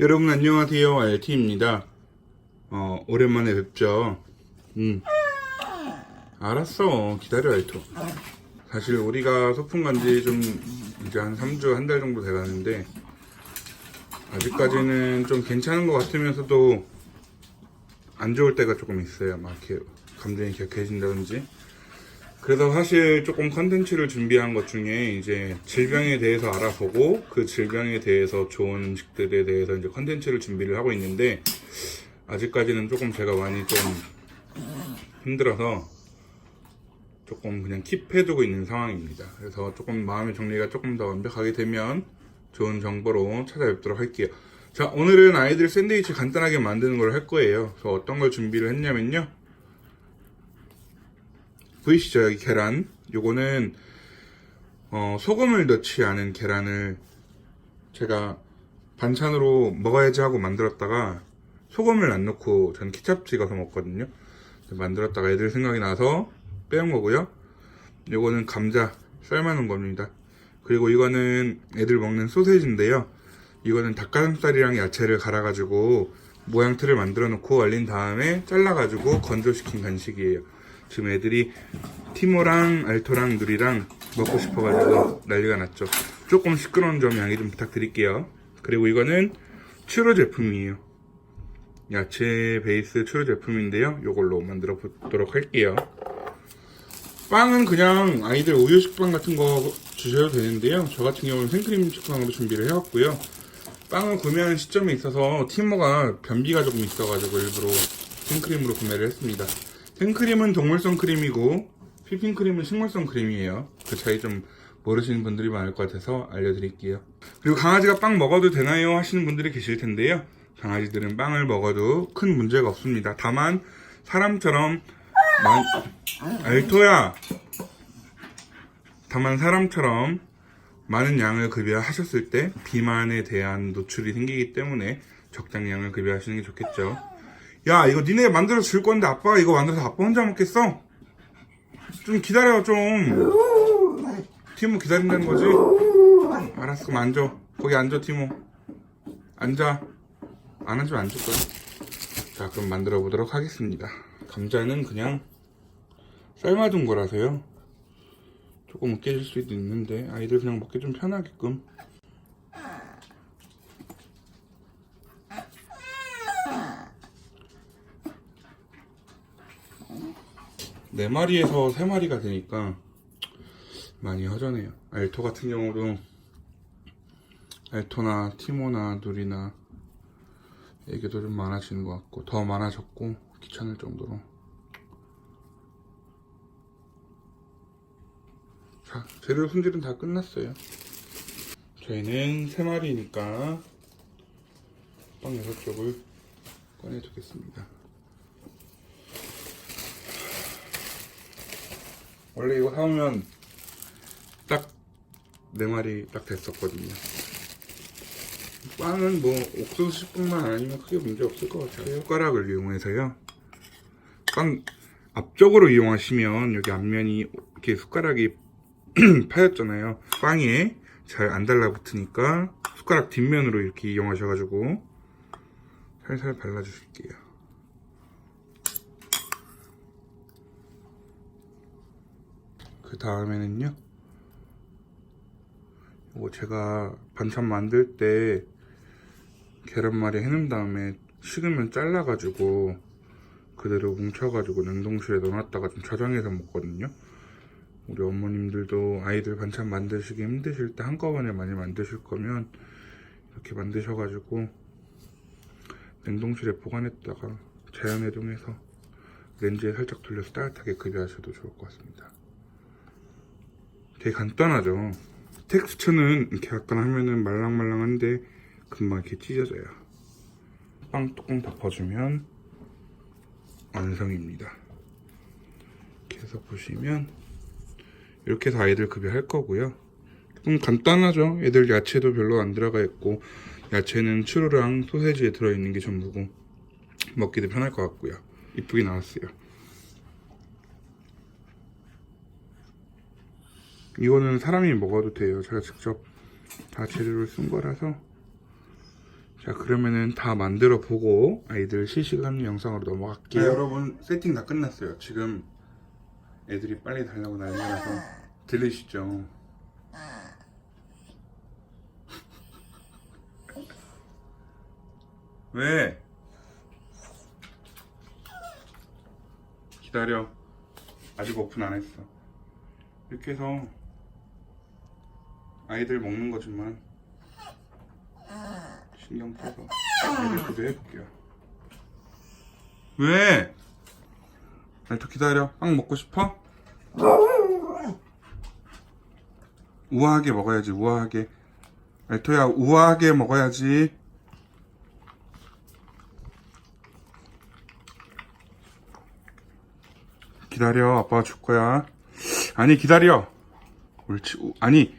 여러분 안녕하세요. 알티입니다. 어 오랜만에 뵙죠? 음. 알았어. 기다려 알토. 사실 우리가 소풍 간지 좀 이제 한 3주 한 달 정도 돼가는데 아직까지는 좀 괜찮은 것 같으면서도 안 좋을 때가 조금 있어요. 막 이렇게 감정이 격해진다든지 그래서 사실 조금 컨텐츠를 준비한 것 중에 이제 질병에 대해서 알아보고 그 질병에 대해서 좋은 음식들에 대해서 이제 컨텐츠를 준비를 하고 있는데 아직까지는 조금 제가 많이 좀 힘들어서 조금 그냥 킵해두고 있는 상황입니다. 그래서 조금 마음의 정리가 조금 더 완벽하게 되면 좋은 정보로 찾아뵙도록 할게요. 자, 오늘은 아이들 샌드위치 간단하게 만드는 걸 할 거예요. 그래서 어떤 걸 준비를 했냐면요. 보이시죠? 여기 계란. 요거는 어, 소금을 넣지 않은 계란을 제가 반찬으로 먹어야지 하고 만들었다가 소금을 안 넣고 전 케찹 찍어서 먹거든요. 만들었다가 애들 생각이 나서 빼온 거고요. 요거는 감자 삶아놓은 겁니다. 그리고 이거는 애들 먹는 소세지인데요. 이거는 닭가슴살이랑 야채를 갈아가지고 모양 틀을 만들어 놓고 얼린 다음에 잘라가지고 건조시킨 간식이에요. 지금 애들이 티모랑 알토랑 누리랑 먹고 싶어가지고 난리가 났죠. 조금 시끄러운 점 양해 좀 부탁드릴게요. 그리고 이거는 추로 제품이에요. 야채 베이스 추로 제품인데요. 이걸로 만들어 보도록 할게요. 빵은 그냥 아이들 우유 식빵 같은 거 주셔도 되는데요. 저 같은 경우는 생크림 식빵으로 준비를 해왔고요. 빵을 구매하는 시점에 있어서 티모가 변비가 조금 있어가지고 일부러 생크림으로 구매를 했습니다. 생크림은 동물성 크림이고 휘핑크림은 식물성 크림이에요. 그 차이 좀 모르시는 분들이 많을 것 같아서 알려드릴게요. 그리고 강아지가 빵 먹어도 되나요? 하시는 분들이 계실 텐데요. 강아지들은 빵을 먹어도 큰 문제가 없습니다. 다만 사람처럼 만... 알토야! 다만 사람처럼 많은 양을 급여하셨을 때 비만에 대한 노출이 생기기 때문에 적당량을 급여하시는 게 좋겠죠. 야, 이거 니네 만들어서 줄 건데 아빠가 이거 만들어서 아빠 혼자 먹겠어? 좀 기다려, 좀. 티모 기다린다는 거지? 알았어, 그럼 앉아. 거기 앉아, 티모. 앉아. 안 앉으면 앉을 거야. 자, 그럼 만들어 보도록 하겠습니다. 감자는 그냥 삶아둔 거라서요. 조금 으깨질 수도 있는데 아이들 그냥 먹기 좀 편하게끔 네 마리에서 세 마리가 되니까 많이 허전해요. 알토 같은 경우도 알토나 티모나 누리나 애기도 좀 많아지는 것 같고 더 많아졌고 귀찮을 정도로 자, 재료 손질은 다 끝났어요. 저희는 세 마리니까 빵 여섯 쪽을 꺼내 두겠습니다. 원래 이거 사오면 딱 네 마리 딱 됐었거든요. 빵은 뭐 옥수수 식품만 아니면 크게 문제 없을 것 같아요. 숟가락을 이용해서요. 빵 앞쪽으로 이용하시면 여기 앞면이 이렇게 숟가락이 파였잖아요. 빵에 잘 안 달라붙으니까 숟가락 뒷면으로 이렇게 이용하셔가지고 살살 발라주실게요. 그 다음에는요. 이거 제가 반찬 만들 때 계란말이 해놓은 다음에 식으면 잘라가지고 그대로 뭉쳐가지고 냉동실에 넣어놨다가 좀 저장해서 먹거든요. 우리 어머님들도 아이들 반찬 만드시기 힘드실 때 한꺼번에 많이 만드실 거면 이렇게 만드셔가지고 냉동실에 보관했다가 자연해동해서 렌즈에 살짝 돌려서 따뜻하게 급여하셔도 좋을 것 같습니다. 되게 간단하죠. 텍스처는 이렇게 약간 하면은 말랑말랑한데 금방 이렇게 찢어져요. 빵 뚜껑 덮어주면 완성입니다. 해서 보시면 이렇게 해서 아이들 급여할 거고요. 좀 간단하죠. 애들 야채도 별로 안 들어가 있고 야채는 추루랑 소세지에 들어있는 게 전부고 먹기도 편할 것 같고요. 이쁘게 나왔어요. 이거는 사람이 먹어도 돼요. 제가 직접 다 재료를 쓴 거라서 자 그러면은 다 만들어 보고 아이들 실시간 영상으로 넘어갈게요. 여러분 세팅 다 끝났어요. 지금 애들이 빨리 달라고 난리가 나서 들리시죠? 왜? 기다려. 아직 오픈 안 했어. 이렇게 해서 아이들 먹는 거지만 신경 써서 이렇게도 해볼게요. 왜? 알토 기다려. 빵 먹고 싶어? 우아하게 먹어야지. 우아하게. 알토야 우아하게 먹어야지. 기다려. 아빠가 줄 거야. 아니 기다려. 옳지. 우- 아니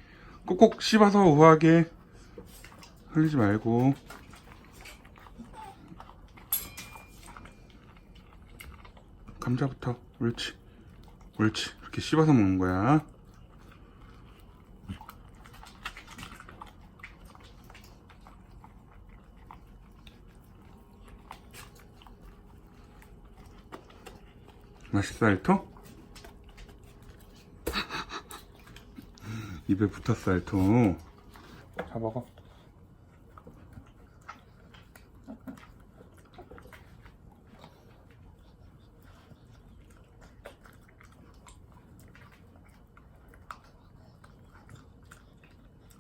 꼭꼭 씹어서 우아하게 흘리지 말고. 감자부터. 옳지. 옳지. 이렇게 씹어서 먹는 거야. 맛있어, 알토? 입에 붙었어, 알토. 자, 먹어.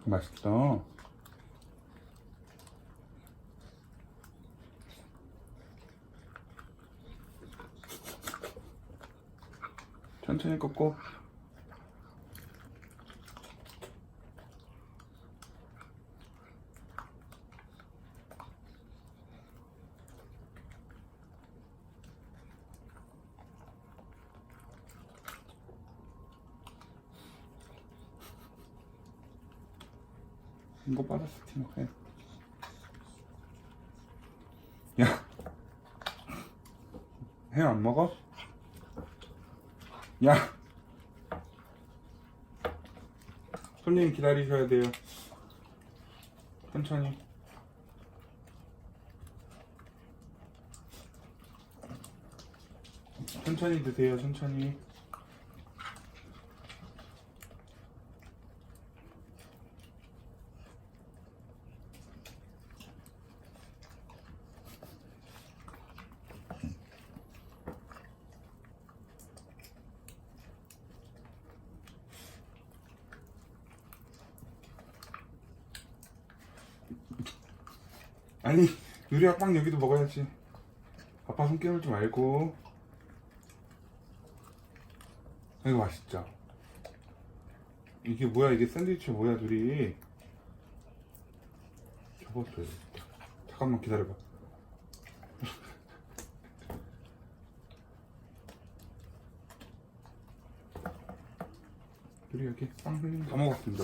맛있다. 천천히 꺾고. 이거 티모. 해. 야. 해 안 먹어? 야. 손님 기다리셔야 돼요. 천천히. 천천히 드세요, 천천히. 아니, 유리야 빵 여기도 먹어야지. 아빠 손 깨물지 말고. 이거 맛있죠? 이게 뭐야, 이게 샌드위치 뭐야, 둘이. 접었어요. 잠깐만 기다려봐. 둘이 여기 빵 흘린 거다 먹었습니다.